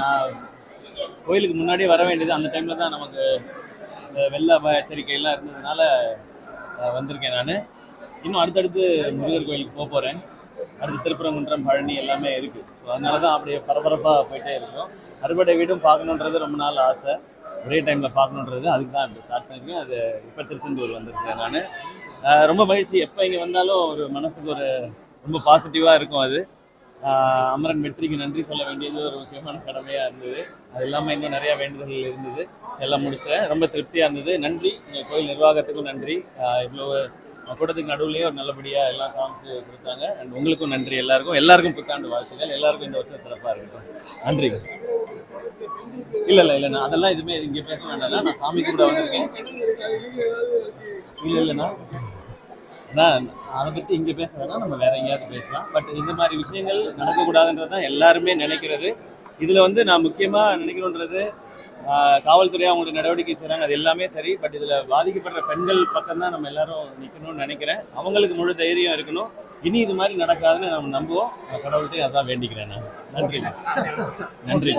நான் கோயிலுக்கு முன்னாடியே வர வேண்டியது அந்த டைம்ல தான் நமக்கு இந்த வெள்ள அபாய எச்சரிக்கை எல்லாம் இருந்ததுனால வந்திருக்கேன் நான். இன்னும் அடுத்தடுத்து முருகர் கோயிலுக்கு போக போகிறேன் அடுத்து திருப்பரங்குன்றம் பழனி எல்லாமே இருக்குது ஸோ அதனால தான் அப்படியே பரபரப்பாக போயிட்டே இருக்கும். அறுபடை வீடும் பார்க்கணுன்றது ரொம்ப நாள் ஆசை. ஒரே டைமில் பார்க்கணுன்றது அதுக்கு தான் இப்போ ஸ்டார்ட் பண்ணியிருக்கேன் அது இப்போ திருச்செந்தூர் வந்திருக்கேன் நான். ரொம்ப மகிழ்ச்சி. எப்போ இங்கே வந்தாலும் ஒரு மனசுக்கு ஒரு ரொம்ப பாசிட்டிவாக இருக்கும் அது. அமரன் வெற்றிக்கு நன்றி சொல்ல வேண்டியது ஒரு முக்கியமான கடமையாக இருந்தது. அது இல்லாமல் இன்னும் நிறைய வேண்டுதல்கள் இருந்தது. எல்லாம் முடிச்சிட்டேன். ரொம்ப திருப்தியாக இருந்தது. நன்றி. எங்கள் கோயில் நிர்வாகத்துக்கும் நன்றி. இவ்வளோ கூட்டத்துக்கு நடுவுலேயே ஒரு நல்லபடியாக எல்லாம் காமிச்சு கொடுத்தாங்க. அண்ட் உங்களுக்கும் நன்றி எல்லாருக்கும். எல்லாருக்கும் புத்தாண்டு வாழ்த்துக்கள். எல்லாருக்கும் இந்த வருஷம் சிறப்பாக இருக்கட்டும். நன்றி. இல்லை இல்லை இல்லை நான் அதெல்லாம் எதுவுமே இங்கே பேச வேண்டாம். நான் சாமி கூட வந்திருக்கேன். இல்லை இல்லைண்ணா நான் அதை பற்றி இங்கே பேச வேணாம் நம்ம வேற எங்கேயாவது பேசலாம். பட் இந்த மாதிரி விஷயங்கள் நடக்கக்கூடாதுன்றது தான் எல்லாருமே நினைக்கிறது. இதில் வந்து நான் முக்கியமாக நினைக்கணுன்றது ஆஹ், காவல்துறை அவங்களோட நடவடிக்கை செய்கிறாங்க அது எல்லாமே சரி. பட் இதில் பாதிக்கப்படுற பெண்கள் பக்கம் தான் நம்ம எல்லாரும் நிற்கணும்னு நினைக்கிறேன். அவங்களுக்கு முழு தைரியம் இருக்கணும். இனி இது மாதிரி நடக்காதுன்னு நம்ம நம்புவோம். கடவுள்கிட்ட அதான் வேண்டிக்கிறேன் நான். நன்றி. நன்றி.